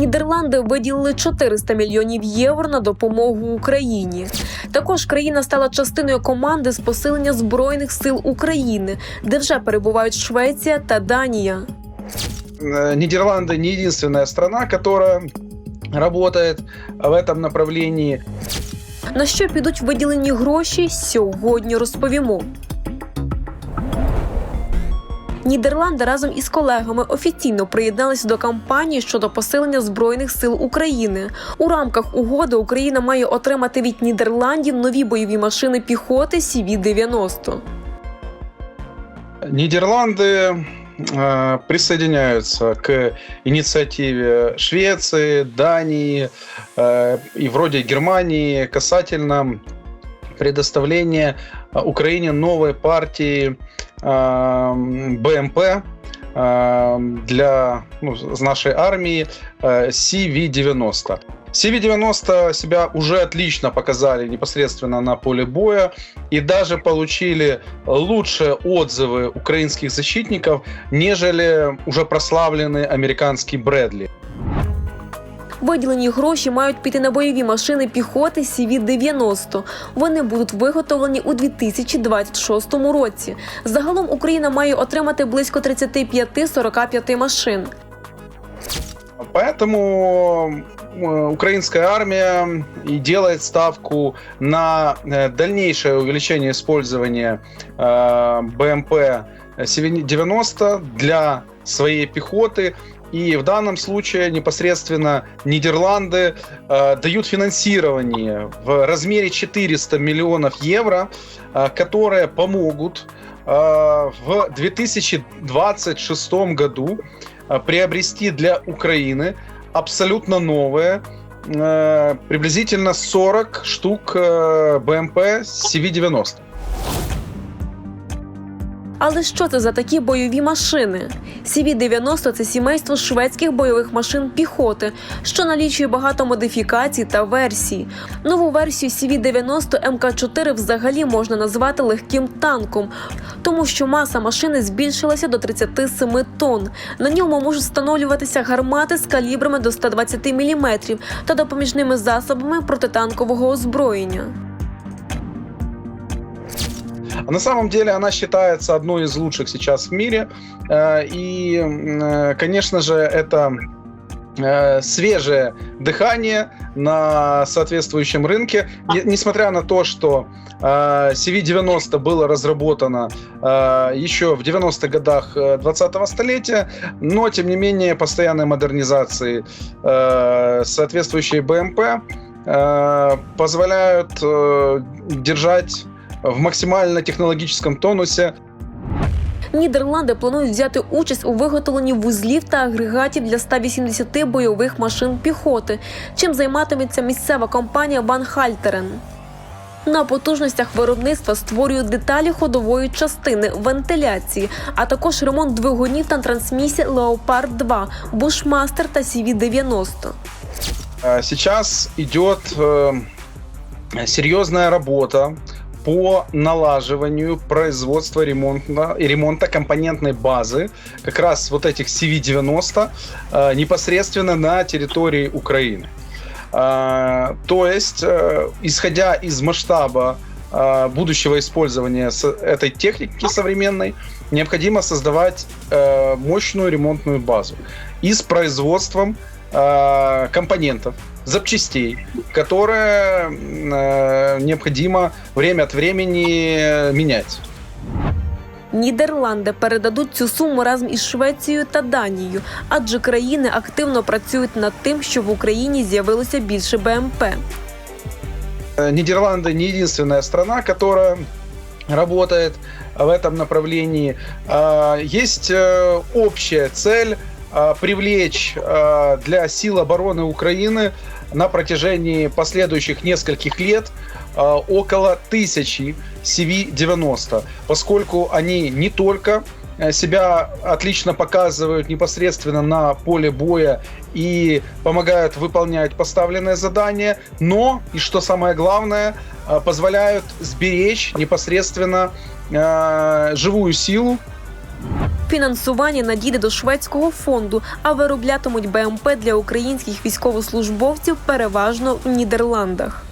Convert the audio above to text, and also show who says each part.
Speaker 1: Нідерланди виділили 400 мільйонів євро на допомогу Україні. Також країна стала частиною команди з посилення збройних сил України, де вже перебувають Швеція та Данія.
Speaker 2: Э, Нидерланды не единственная страна, которая работает в этом направлении.
Speaker 1: На що підуть виділені гроші, сьогодні розповімо. Нідерланди разом із колегами офіційно приєдналися до кампанії щодо посилення збройних сил України. У рамках угоди Україна має отримати від Нідерландів нові бойові машини піхоти CV-90.
Speaker 2: Нидерланды э, присоединяются к инициативе Швеции, Дании э, и вроде Германии касательно предоставления э, Украине новой партии э, БМП э, для ну, с нашей армии э, CV-90. CV-90 себя уже отлично показали непосредственно на поле боя и даже получили лучшие отзывы украинских защитников, нежели уже прославленный американский Брэдли.
Speaker 1: Виділені гроші мають піти на бойові машини піхоти CV-90. Вони будуть виготовлені у 2026 році. Загалом Україна має отримати близько 35-45 машин.
Speaker 2: Поэтому э, украинская армия и делает ставку на э, дальнейшее увеличение использования э, БМП CV-90 для своей пехоты. И в данном случае непосредственно Нидерланды э, дают финансирование в размере 400 миллионов евро, э, которые помогут э, в 2026 году э, приобрести для Украины абсолютно новые, э, приблизительно 40 штук э, БМП CV-90.
Speaker 1: Але що це за такі бойові машини? CV-90 – це сімейство шведських бойових машин піхоти, що налічує багато модифікацій та версій. Нову версію CV-90 МК-4 взагалі можна назвати легким танком, тому що маса машини збільшилася до 37 тонн. На ньому можуть встановлюватися гармати з калібрами до 120 мм та допоміжними засобами протитанкового озброєння.
Speaker 2: А на самом деле она считается одной из лучших сейчас в мире. Э, И, э, конечно же, это э, свежее дыхание на соответствующем рынке, Не- несмотря на то, что э, CV-90 было разработано еще в 90-х годах э, 20-го столетия, но, тем не менее, постоянной модернизации соответствующей БМП позволяют держать в максимально технологическом тонусе.
Speaker 1: Нідерланди планують взяти участь у виготовленні вузлів та агрегатів для 180 бойових машин піхоти, чим займатиметься місцева компанія Банхальтерен. На потужностях виробництва створюють деталі ходової частини, вентиляції, а також ремонт двигунів та трансмісій Leopard 2, Bushmaster та CV-90.
Speaker 2: Э, Сейчас идет серьезная работа по налаживанию производства ремонта ремонта компонентной базы как раз вот этих CV-90 э, непосредственно на территории Украины. Э, То есть, э, исходя из масштаба будущего использования этой техники современной, необходимо создавать мощную ремонтную базу и с производством компонентов, запчастей, которые э, необходимо время от времени э, менять.
Speaker 1: Нідерланди передадуть цю суму разом із Швецією та Данією, адже країни активно працюють над тим, щоб в Україні з'явилося більше БМП.
Speaker 2: Э, Нидерланды не единственная страна, которая работает в этом направлении. А, Есть э, общая цель а, привлечь а, для сил обороны Украины на протяжении последующих нескольких лет а, около тысячи CV-90, поскольку они не только э, себя отлично показывают непосредственно на поле боя и помогают выполнять поставленные задания, но, и что самое главное, э, позволяют сберечь непосредственно э, живую силу
Speaker 1: Фінансування надійде до шведського фонду, а вироблятимуть БМП для українських військовослужбовців переважно в Нідерландах.